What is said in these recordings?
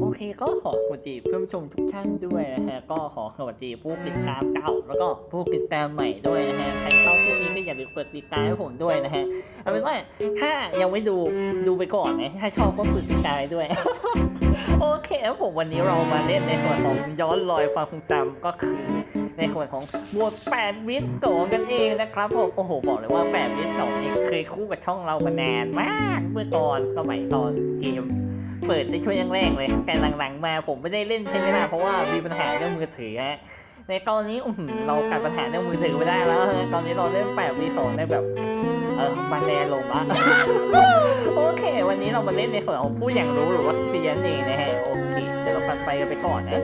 โอเคก็ขอสวัสดีเพื่อนชมทุกท่านด้วยนะฮะก็ขอสวัสดีผู้ติดตามเก่า แล้วก็ผู้ติดตามใหม่ด้วยนะฮะใครชอบคลิปนี้ก็อย่าลืมกดติดตามให้ผมด้วยนะฮะเอาเป็นว่าถ้ายังไม่ดูดูไปก่อนนะถ้าชอบก็กดติดตามด้วย โอเคแล้วผมวันนี้เรามาเล่นในส่วนของย้อนรอยความทรงจำก็คือในส่วนของบท8วิทย์สองกันเองนะครับผมโอ้โหบอกเลยว่า8วิทย์สองนี่เคยคู่กับช่องเรามานานมากเมื่อก่อนสมัยตอนเกม เปิดในช่วงแรกๆเลย แต่หลังๆมาผมไม่ได้เล่นใช่ไหมล่ะเพราะว่ามีปัญหาเรื่องมือถือฮะในตอนนี้อื้อหือเรากัดปัญหาเรื่องมือถือไม่ได้แล้วฮะตอนนี้เราเล่นแปดวีสองได้แบบเออมันแนลงละโอเค วันนี้เรามาเล่นในส่วนของผู้อย่างรู้หรือว่าเซียนเองนะฮะโอเคเดี๋ยวเราปัดไปกันไปก่อนนะ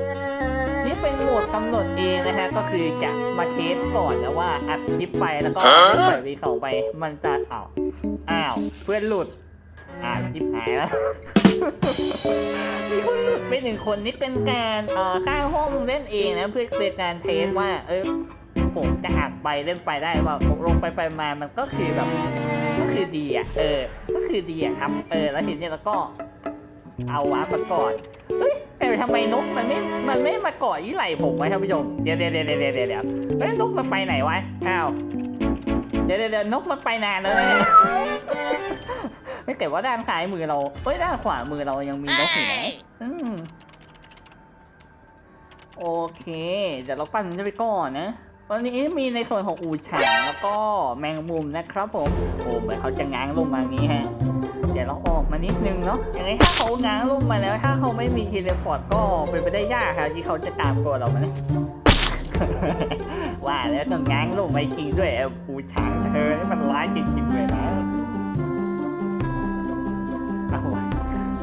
นี่เป็นโหมดกำหนดเองนะฮะก็คือจะมาเทสก่อนนะว่าอัดคลิปไปแล้วก็ปล่อยวีสองไปมันจะอ้าวอ้าวเพื่อนหลุด อ่าคลิปหายแล้ว มีคนหลุดไปหนึ่งคนนี่เป็นการเอ่อสร้างห้องเล่นเองนะเพื่อเป็นการเทสว่า เออผมจะอัดไปเล่นไปได้ว่าผมลงไปไปมามันก็คือแบบ ก็คือดีอะ เออ ก็คือดีอะครับ เออ แล้วทีนี้เราก็ เอาวาร์ปมาก่อนเฮ้ยแต่ทำไมนกมันไม่ มันไม่มาเกาะยี่ไหล่ผมวะท่านผู้ชม เดี๋ยวเดี๋ยวเดี๋ยวเดี๋ยวเดี๋ยวเดี๋ยวเฮ้ยนกมันไปไหนวะ อ้าวเดี๋ยวเดี๋ยวเดี๋ยวนกมันไปนานแล้วเนี่ยไม่ แต่ว่าด้านซ้ายมือเราเอ้ยด้านขวามือเรายังมีนกอยู่นะอืมโอเค เดี๋ยวเราปั้นจะไปก่อนนะวันนี้มีในส่วนของอูฉางแล้วก็แมงมุมนะครับผมโอ้เหมือนเขาจะง้างลงมาอย่างนี้ฮะเดี๋ยวเราออกมานิดนึงเนาะยังไงถ้าเขาง้างลงมาแล้ว ถ้าเขาไม่มีเทเลพอร์ตก็เป็นไปได้ยากครับที่เขาจะตามตัวเรานะว่าแล้วต้องง้างลงไปจริงด้วยไอ้ปูฉางเธอนี่มัน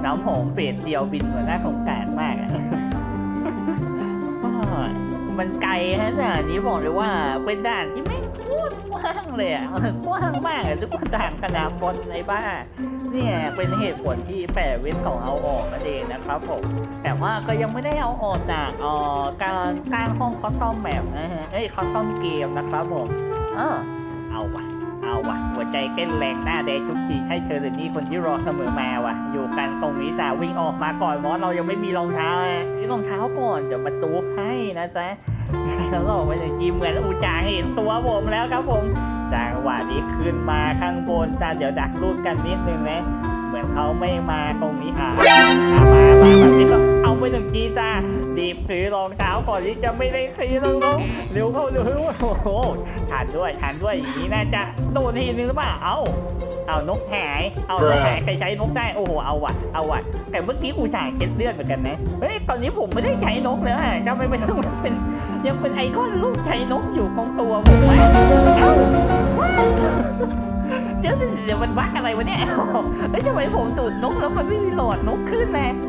น้ำหอมเฟดเดียวบินมาน่าสงสารมากอะมันไกลฮะด่านนี้บอกเลยว่าเป็นด่านที่ไม่กว้างเลยอะกว้างมากทุกคนด่านขนาดบนในบ้านเนี่ยเป็นเหตุผลที่แปะเว้นของเอาออกนั่นเองนะครับผมแต่ว่าก็ยังไม่ได้เอาออกจากออการสร้างห้องคอสตอมแมปนะฮะเอ้ยคอสตอมเกมนะครับผมเออเอาวะ เอาว่ะ หัวใจเต้นแรงหน้าแดงทุกทีใช่เชอหรือนี่คนที่รอเสมอมาว่ะ อยู่กันตรงนี้จ้าวิ่งออกมาก่อนเพราะเรายังไม่มีรองเท้าอะนี่รองเท้าก่อนเดี๋ยวมาตูบให้นะจ๊ะแล้วเราไปจะยิ้มเหมือนอูจางเห็นตัวผมแล้วครับผมจังหวะนี้ขึ้นมาข้างบนจ้าเดี๋ยวดักรูดกันนิดนึงนะเหมือนเขาไม่มาตรงนี้อะอะมามาแบบนี้ก็ เอาไปหนึ่งทีจ้ารีบถือรองเท้าก่อนที่จะไม่ได้ทีแล้วเร็วเร็วเข้าเร็วโอ้โหทานด้วยทานด้วยอย่างนี้น่าจะโดนทีนึงหรือเปล่าเอาเอานกหายเอานกหายใครใช้นกได้โอ้โหเอาว่ะเอาว่ะ แต่เมื่อกี้กูจ่ายเช็ดเลือดเหมือนกันนะเฮ้ยตอนนี้ผมไม่ได้ใช้นกแล้วอะจะไม่ไม่ต้องเป็นยังเป็นไอคอนรูปใช้นกอยู่ของตัวผมไว้เอ้าเดี๋ยวเดี๋ยวมันวักอะไรวะเนี่ยเฮ้ยทำไมผมจูดนกแล้วมันไม่มีหลอดนกขึ้นเลยอ้าว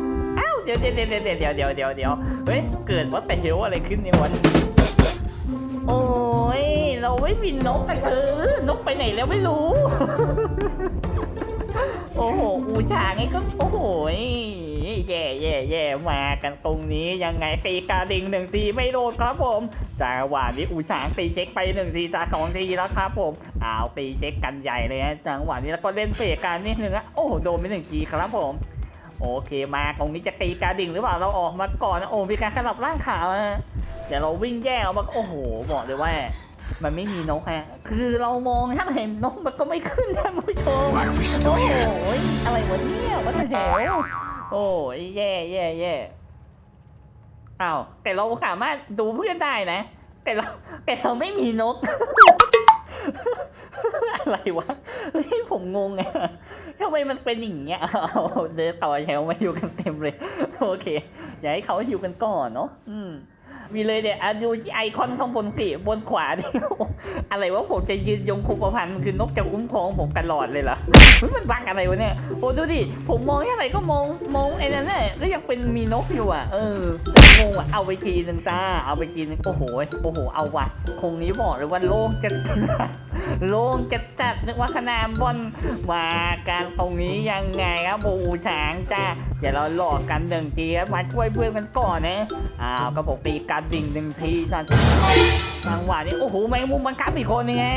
เดี๋ยวเดี๋ยวเดี๋ยวเดี๋ยวเดี๋ยวเดี๋ยวเดี๋ยวเฮ้ย เกิดว่าแต่เฮวอะไรขึ้นเนี่ยวันโอ้ย เราไม่มีนกไปเธอนกไปไหนแล้วไม่รู้ โอ้โห อูชาไงก็ โอ้โห แย่แย่แย่มากันตรงนี้ยังไงตีกาดิงหนึ่งทีไม่โดนครับผมจางหวานนี้อูชางตีเช็คไปหนึ่งทีจากสองทีแล้วครับผมอ้าวตีเช็คกันใหญ่เลยนะจางหวานนี้แล้วก็เล่นเฟกการนิดนึงนะโอ้โหโดนไปหนึ่งทีครับผม โอเคมาตรงนี้จะตีกาดิ่งหรือเปล่าเราออกมาก่อนนะโอ้มีการขยับร่างขาฮะเดี๋ยวเราวิ่งแย่ออกมาโอ้โหบอกเลยว่า มันไม่มีนกฮะคือเรามองถ้าเห็นนกมันก็ไม่ขึ้นท่านผู้ชม Why are we โอ้ still โห here? อะไรวะเนี่ยวัดแถวโอ้ยแย่แย่แย่อ้าวแต่เราสามารถดูเพื่อนได้นะ แต่เราแต่เราไม่มีนก อะไรวะเฮ้ยผมงงอะทำไมมันเป็นอย่างเงี้ยเอาเดินต่อแถวมาอยู่กันเต็มเลย โอเค อย่าให้เขาอยู่กันก่อนเนาะอืมมีเลยเนี่ยอะดูที่ไอคอนข้างบนสิบนขวาดิอะไรวะผมจะยืนยงคุประพันธ์คือนกจะคุ้มครองผมตลอดเลยเหรอมันบักอะไรวะเนี่ยโอ้ดูดิผมมองแค่ไหนก็มองมองไอ้นั่นแหละแล้วยังเป็นมีนกอยู่อะเอองงอะเอาไปทีนึงจ้าเอาไปทีนึงโอ้โหโอ้โหเอาว่ะคงนี้บอกเลยว่าโล่งจะโล่งจะจัดนึกว่าขนามบอลมาการตรงนี้ยังไงครับบูช้างจ้าเดี๋ยวเราหลอกกันหนึ่งทีครับมาช่วยเพื่อนกันก่อนนะอ้าวก็บอกตีการดิ่งหนึ่งทีนะจังหวะนี้โอ้โหแมงมุมมันกัดอีกคนนึงไง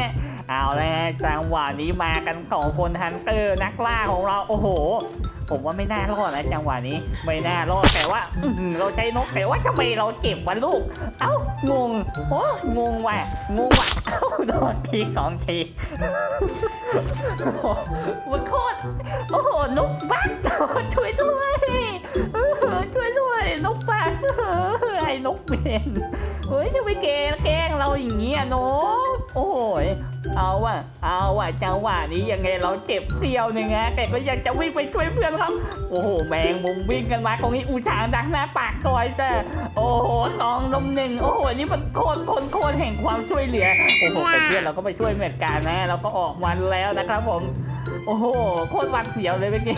เอาแล้วจังหวะนี้มากันสองคนฮันเตอร์นักล่าของเราโอ้โห ผมว่าไม่น่ารอดนะจังหวะนี้ ไม่น่ารอดแต่ว่าเราใจนกแต่ว่าทำไมเราเก็บวะลูก เอ้างงโอ้งงว่ะงงว่ะเอ้าโดนทีสองทีโอ้โหมันโคตรโอ้โหนกบักช่วยด้วยช่วยด้วยนกบักเออไอ้นกเบนเฮ้ยจะไปแกงแกล้งเราอย่างนี้อะนกโอ้โห เอาว่ะเอาว่ะจังหวะนี้ยังไงเราเจ็บเสียวหนึ่งนะแต่ก็ยังจะวิ่งไปช่วยเพื่อนเราโอ้โหแมงมุมวิ่งกันมาตรงนี้อูชางดักหน้าปากซอยจ้ะโอ้โหสองลมหนึ่งโอ้โหนี่มันโคตรโคนโคตรแห่งความช่วยเหลือโอ้โหแต่เพื่อนเราก็ไปช่วยเหมือนกันนะ เราก็ออกมาแล้วนะครับผม โอ้โห โคตรหวัดเสียวเลยเมื่อกี้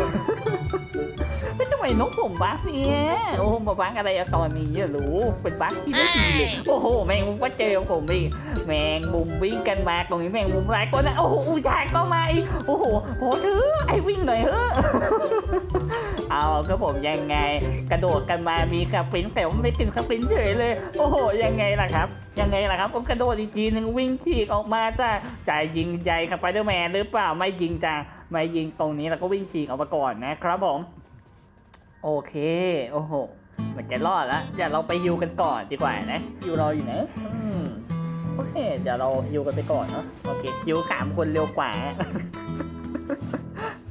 ไม่ทำไมนกผมบักเนี่ย โอ้โหมาบักอะไรอะตอนนี้อะรู้ เป็นบักที่ไม่ดีเลย โอ้โห แมงมุมก็เจอผมอีกแมงมุมวิ่งกันมาตรงนี้แมงมุมหลายคนนะโอ้โหอูฉางก็มาอีก โอ้โหโหถือไอ้วิ่งหน่อยเฮ้อะเอาก็ผมยังไง กระโดดกันมามีสปรินแต่ว่าไม่ถึงสปรินเฉยเลย โอ้โหยังไงล่ะครับ ยังไงล่ะครับผมกระโดดอีกทีหนึ่งวิ่งฉีกออกมาจ้าจะยิงใจกับไปเดอร์แมนหรือเปล่าไม่ยิงจ้าไม่ยิงตรงนี้แล้วก็วิ่งฉีกออกมาก่อนนะครับผม โอเคโอ้โหมันจะรอดแล้วเดี๋ยวเราไปฮิวกันก่อนดีกว่านะฮิวเราอยู่นะโอเคเดี๋ยวเราฮิวกันไปก่อนเนาะโอเคฮิวสามคนเร็วกว่า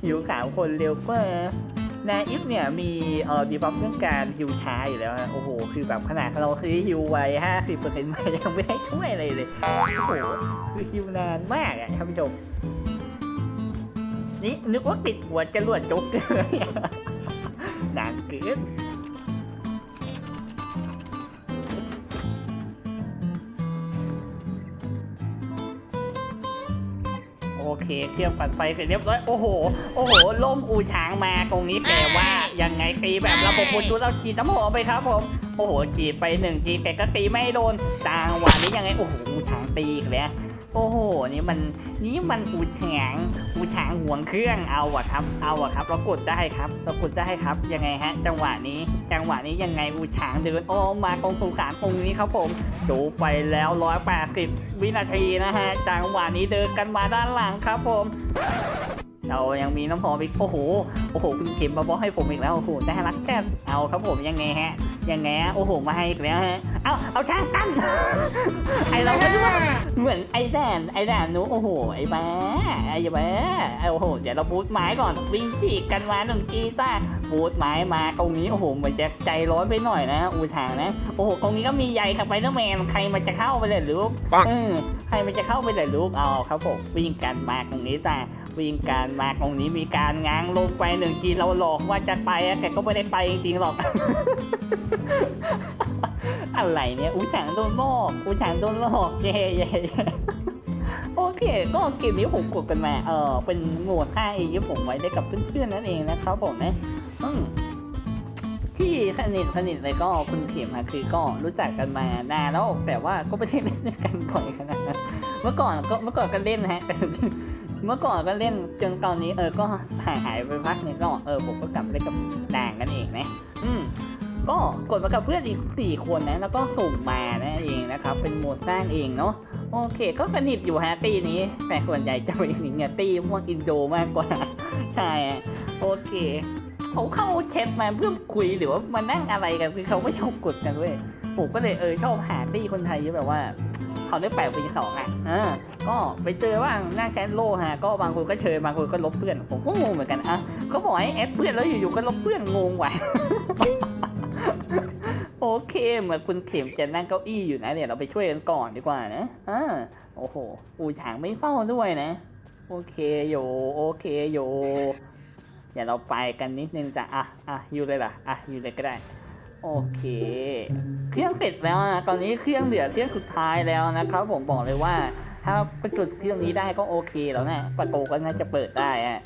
ฮิวสามคนเร็วกว่า นาอิฟเนี่ยมีเอ่อดีบัฟเรื่องการฮิวช้าอยู่แล้วนะโอ้โห คือแบบขนาดเราซื้อฮิวไว้ห้าสิบเปอร์เซ็นต์มายังไม่ได้ช่วยอะไรเลย โอ้โห คือฮิวนานมากอะท่านผู้ชม นี่นึกว่าปิดหัวจรวดจุกเกอร์เนี่ยนานเกิน เคเครื่องปั่นไฟเสร็จเรียบร้อยโอ้โหโอ้โหล่มอูช้างมาตรงนี้แต่ว่ายังไงตีแบบระบบบูทูธเราฉีดน้ำหอมไปครับผมโอ้โหฉีดไปหนึ่งทีแต่ก็ตีไม่โดนจางหวานนี้ยังไงโอ้โหอูช้างตีอีกแล้ว โอ้โห นี่มัน นี่มันอูช้างอูช้างห่วงเครื่อง เอาอะครับ เอาอะครับ เรากดได้ครับ เรากดได้ครับ ยังไงฮะ จังหวะนี้ จังหวะนี้ยังไงอูช้างเดินอ้อมมาตรงสุสานตรงนี้ครับผมดูไปแล้ว180วินาทีนะฮะ จังหวะนี้เดินกันมาด้านหลังครับผมเรายังมีน้ำหอมอีกโอ้โห โอ้โห คุณเข็มมาบอกให้ผมอีกแล้ว โอ้โห น่ารักแก่เอาครับผมยังไงฮะ ยังไงฮะ โอ้โห มาให้อีกแล้วฮะ เอา เอาช่างตั้นไอเราก็นึกว่า เหมือนไอ้แดนไอ้แดนนู้โอ้โห ไอ้บ้าไอ้บ้าไอ้โอ้โห เดี๋ยวเราบูทไม้ก่อน วิ่งฉีกกันมาหนึ่งจีต้าบูทไม้มาตรงนี้โอ้โหเหมือนจะใจร้อนไปหน่อยนะ อูทางนะ โอ้โหตรงนี้ก็มีใยกับไปเดอร์แมนใครมันจะเข้าไปเลยลูกปังเออใครมันจะเข้าไปเลยลูกเอาครับผมวิ่งกันมาตรงนี้จ้าวิ่งกันมาตรงนี้มีการง้างลงไปหนึ่งทีเราหลอกว่าจะไปอะแต่ก็ไม่ได้ไปจริงๆหรอก อะไรเนี่ยอูฉางโดนลอกอูฉางโดนลอกเย่เย่โอเค ก็เกมนี้ผมกดกันมา เออเป็นโหมด 5A ที่ผมไว้ได้กับเพื่อนๆนั่นเองนะครับผมนะที่สนิทสนิทเลยก็คุณเข็มอะคือก็รู้จักกันมานานแล้วแต่ว่าก็ไม่ได้เล่นกันบ่อยขนาดนั้นเมื่อก่อนก็เมื่อก่อนก็เล่นนะฮะเมื่อก่อนก็เล่นจนตอนนี้เออก็ห่างหายไปพักหนึงก็เออผมก็กลับมาเล่นกับนางกันเองนะอืม ก็กดมากับเพื่อนอีกสี่คนนะแล้วก็สุ่มมานั่นเองนะครับ เป็นโหมดสร้างเองเนาะโอเค ก็สนิทอยู่ฮะตีนี้ แต่ส่วนใหญ่จะเป็นอย่างเงี้ยตีพวกอินโดมากกว่า ใช่โอเคเขาเข้าแชทมาเพื่อคุยหรือว่ามานั่งอะไรกันคือเขาไม่ชอบกดกันเว้ยผมก็เลยเออชอบหาตี้คนไทยแบบว่าเขาได้แปลกป็นสองอะเออก็ไปเจอว่างหน้าแชทโลฮะก็บางคนก็เชิญบางคนก็ลบเพื่อน ผมก็งงเหมือนกันอะเขาบอกให้แอดเพื่อนแล้วอยู่ๆก็ลบเพื่อนงงว่ะ เคเหมือนคุณเข็มจะนั่งเก้าอี้อยู่นะเดี๋ยวเราไปช่วยกันก่อนดีกว่านะอ่าโอ้โหอูฉางไม่เฝ้าด้วยนะ โอเคโยโอเคโยเดี๋ยวเราไปกันนิดนึงจ้ะอะอะอยู่เลยล่ะอะอยู่เลยก็ได้ โอเค เครื่องเสร็จแล้วนะตอนนี้เครื่องเหลือเครื่องสุดท้ายแล้วนะครับ ผมบอกเลยว่า ถ้าไปจุดเครื่องนี้ได้ก็โอเคแล้วนะประตูก็น่าจะเปิดได้อะ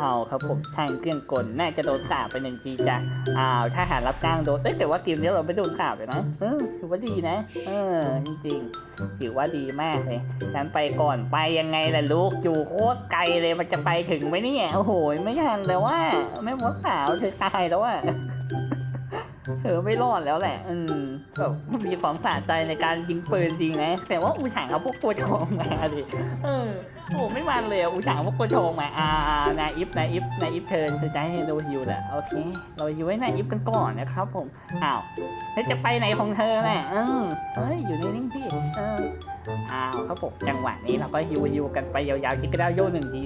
เอาครับผมช่างเครื่องกลน่าจะโดนสาบไปหนึ่งทีจ้ะอ้าวถ้าหารรับจ้างโดนเอ้แต่ว่าทีมนี้เราไม่โดนสาบเลยนะเออถือว่าดีนะ เออจริงๆถือว่าดีมากเลยฉันไปก่อนไปยังไงล่ะลูกอยู่โคตรไกลเลยมันจะไปถึงไหมเนี่ยโอ้โหไม่ทันแล้วว่าไม่มดสาวเธอตายแล้วอะ เธอไม่รอดแล้วแหละอืมแบบมีความสะใจในการยิงปืนจริงนะแต่ว่าอูฉางเอาพวกตัวทองมาดิเออโอ้ไม่มันเลยอะอูฉางเอาพวกตัวทองมาอ่านายอิฟนายอิฟนายอิฟเทิร์นจะให้เราฮิวแหละโอเค เราฮิวไว้นายอิฟกันก่อนนะครับผมอ้าวแล้วจะไปไหนของเธอน่ะเออเฮ้ยอยู่นิ่งๆพี่เอออ้าวครับผมจังหวะนี้เราก็ฮิวฮิวกันไปยาวๆยิงกระดาวโยนหนึ่งที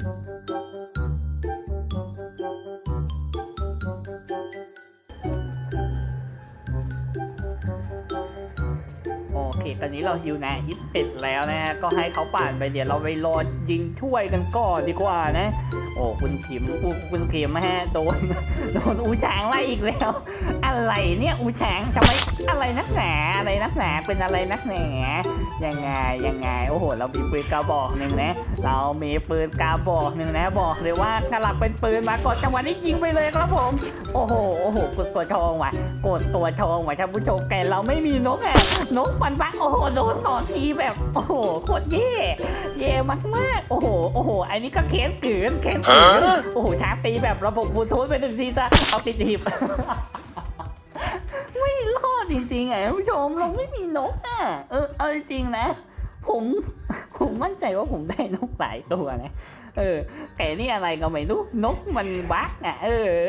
ตอนนี้เราฮิวแนฮิตเสร็จแล้วนะ ก็ให้เขาป่านไปเดี๋ยวเราไปรอยิงช่วยกันก่อนดีกว่านะ โอ้คุณขิมอุคุณขิมฮะโดนโดนอูช้างไล่อีกแล้ว อะไรเนี่ยอูช้างทำไมอะไรนักหนาอะไรนักหนาเป็นอะไรนักหนายังไงยังไงโอ้โห เรามีปืนกระบอกหนึ่งนะ เรามีปืนกระบอกหนึ่งนะ บอกเลยว่าถ้าหลับเป็นปืนมากดจังหวะนี้ยิงไปเลยครับผม โอ้โหโอ้โหกดตัวทองว่ะกดตัวทองว่ะท่านผู้ชมแกเราไม่มีนกอะนกฟันบักโอ้โหโดนต่อทีแบบ โอ้โหโคตรเย่เย่มากมากๆโอ้โหโอ้โหอันนี้ก็เค้นเกินเค้นเกินโอ้โหช้างตีแบบระบบบลูทูธไปหนึ่งทีซะเอาติดหีบไม่รอดจริงๆอะท่านผู้ชมเราไม่มีนกอะเออเอาจริงๆนะ ผมผมมั่นใจว่าผมได้นกหลายตัวนะเออแต่นี่อะไรก็ไม่รู้นกมันบั๊กอะ เอ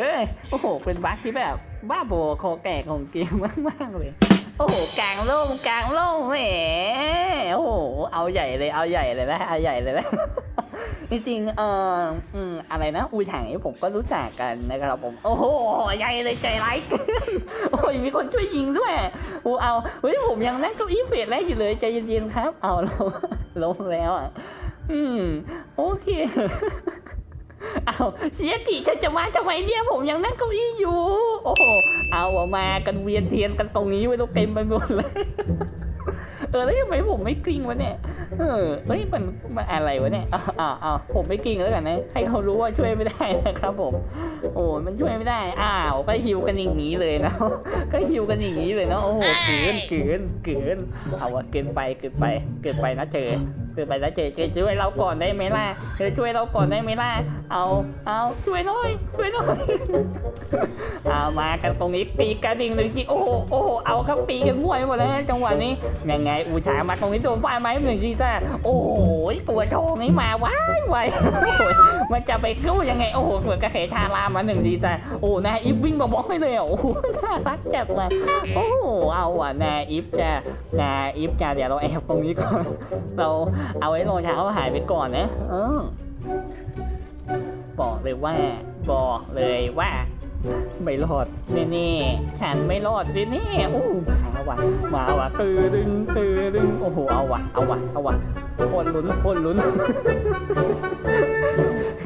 อ โอ้โห เป็นบั๊กที่แบบ บ้าโบอคอแก่ของเกมมากๆเลย โอ้โหกลางโล่งกลางโล่งแหมโอ้โหเอาใหญ่เลยเอาใหญ่เลยนะเอาใหญ่เลยนะจริงๆเอออืมอะไรนะอูฉางนี่ผมก็รู้จักกันนะครับผม โอ้โหใหญ่เลยใจร้ายเกินโอ้ยมีคนช่วยยิงด้วยโอ้เอาเฮ้ยผมยังนั่งเก้าอี้เฟสแรกอยู่เลยใจเย็นๆครับ เอาลงลงแล้วอะอืมโอเคเอาเสียกิเธอจะมาทำไมเนี่ยผมยังนั่งเก้าอี้อยู่ โอ้โห เอาอะมากันเวียนเทียนกันตรงนี้ไว้ต้องเต็มไปหมดเลยเออแล้วทำไมผมไม่กลิ้งวะเนี่ยเออเฮ้ยมันมันอะไรวะเนี่ยอ้าอ้าอ้าวผมไม่กลิ้งแล้วกันนะให้เขารู้ว่าช่วยไม่ได้นะครับผม โอ้ยมันช่วยไม่ได้ อ้าวก็ฮิวกันอย่างนี้เลยนะก็ฮิวกันอย่างนี้เลยเนาะโอ้โหเกินเกินเกินเอาวะเกินไปเกินไปเกินไปนะเจอ เกินไปนะเจเจช่วยเราก่อนได้ไหมล่ะเธอช่วยเราก่อนได้ไหมล่ะเอาเอาช่วยหน่อยช่วยหน่อยเอามากันตรงนี้ปีกระดิ่งหนึ่งทีโอ้โหโอ้โหเอาครับปีกันมั่วไปหมดแล้วจังหวะนี้ยังไงอูชามาตรงนี้โดนไฟไหมหนึ่งทีจ้าโอ้โหตัวทองนี่มาว้ายไวมันจะไปกู้ยังไงโอ้โหเหมือนกระเขยทารามาหนึ่งทีจ้าโอ้นายอิฟวิ่งมาบล็อกให้เลยโอ้โหน่ารักจัดเลยโอ้เอาอะนายอิฟจะนายอิฟจะเดี๋ยวเราแอบตรงนี้ก่อนเราเอาไว้รองเท้าหายไปก่อนนะเออบอกเลยว่า บอกเลยว่า ไม่รอดแน่ๆฉันไม่รอดแน่ๆโอ้มาว่ะมาว่ะตือดึงตือดึงโอ้โหเอาว่ะเอาว่ะเอาว่ะคนลุ้นคนลุ้น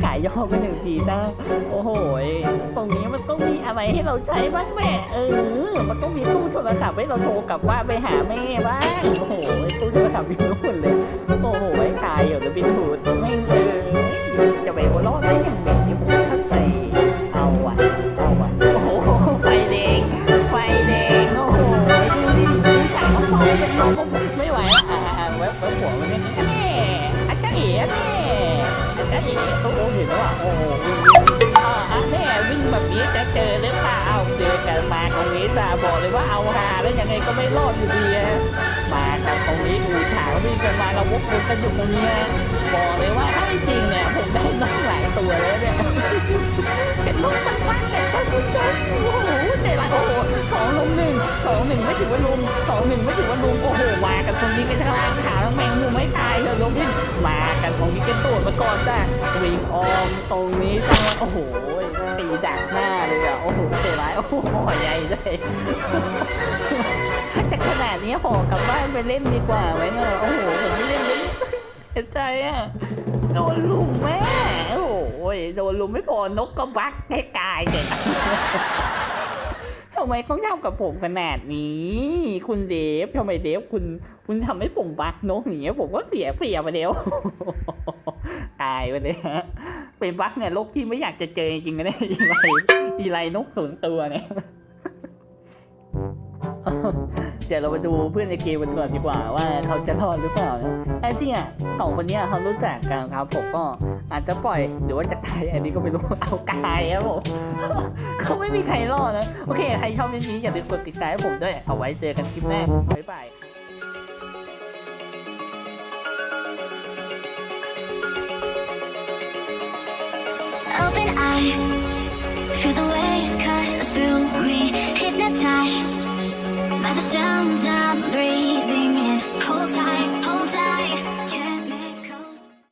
ายย่อไปหนึ่งทีซะโอ้โหตรงนี้มันต้องมีอะไรให้เราใช้บ้างแม่เออ มันต้องมีตู้โทรศัพท์ให้เราโทรกลับว่าไปหาแม่บ้างโอ้โหตู้โทรศัพท์อยู่นู่นเลยโอ้โหไอ้ขายอยู่หรือบินถูดไม่เออจะไปหัวเราะได้ยัง รอดอยู่ดีอมากันตรงนี้อูฉางวิ่งกันมาเราวกวนกันอยู่ตรงนี้บอกเลยว่าถ้าจริงเนี่ยผมได้น้องหลายตัวแล้วเนี่ยเป็นลูกมันว่างแต่ก็คุณจังโอ้โหใจร้ายโอ้โหสองลุมหนึ่งสองหนึ่งไม่ถือว่าลุมสองหนึ่งไม่ถือว่าลุมโอ้โหมากันตรงนี้กันข้างล่างขาแล้วแมงมุมไม่ตายเลยลงวิ่มากันตรงนี้กันตัวมาก่อนจ้ะวิ่งออมตรงนี้จังโอ้โหตีดักหน้าเลยอะโอ้โหใจร้ายโอ้โหใหญ่เลย แต่ขนาดนี้ขอกลับบ้านไปเล่นดีกว่าไหมเนี่ยโอ้โหผมไม่เล่นเลยเสียใจอะโดนลุมแม่โอ้โหโดนลุมไม่พอนกก็บักให้กายเด็กทำไมต้องทำกับผมขนาดนี้ คุณเดฟทำไมเดฟคุณคุณทำให้ผมบักนกอย่างเงี้ยผมก็เสียเปรียบไปแล้วตายไปเลยฮะเป็นบักเนี่ยโลกที่ไม่อยากจะเจอจริงๆนะเนี่ยอีไลอีไลนกสูงตัวเนี่ย เดี๋ยวเรามาดูเพื่อนในเกมกันก่อนดีกว่าว่าเขาจะรอดหรือเปล่าแต่จริงอะสองคนเนี้ยเขารู้จักกันครับผมก็อาจจะปล่อยหรือว่าจะตายอันนี้ก็ไม่รู้เอากายครับผมเขาไม่มีใครรอดนะ โอเค ใครชอบเรื่องนี้อย่าลืมกดติดตามให้ผมด้วย เอาไว้เจอกันคลิปหน้าบ๊ายบาย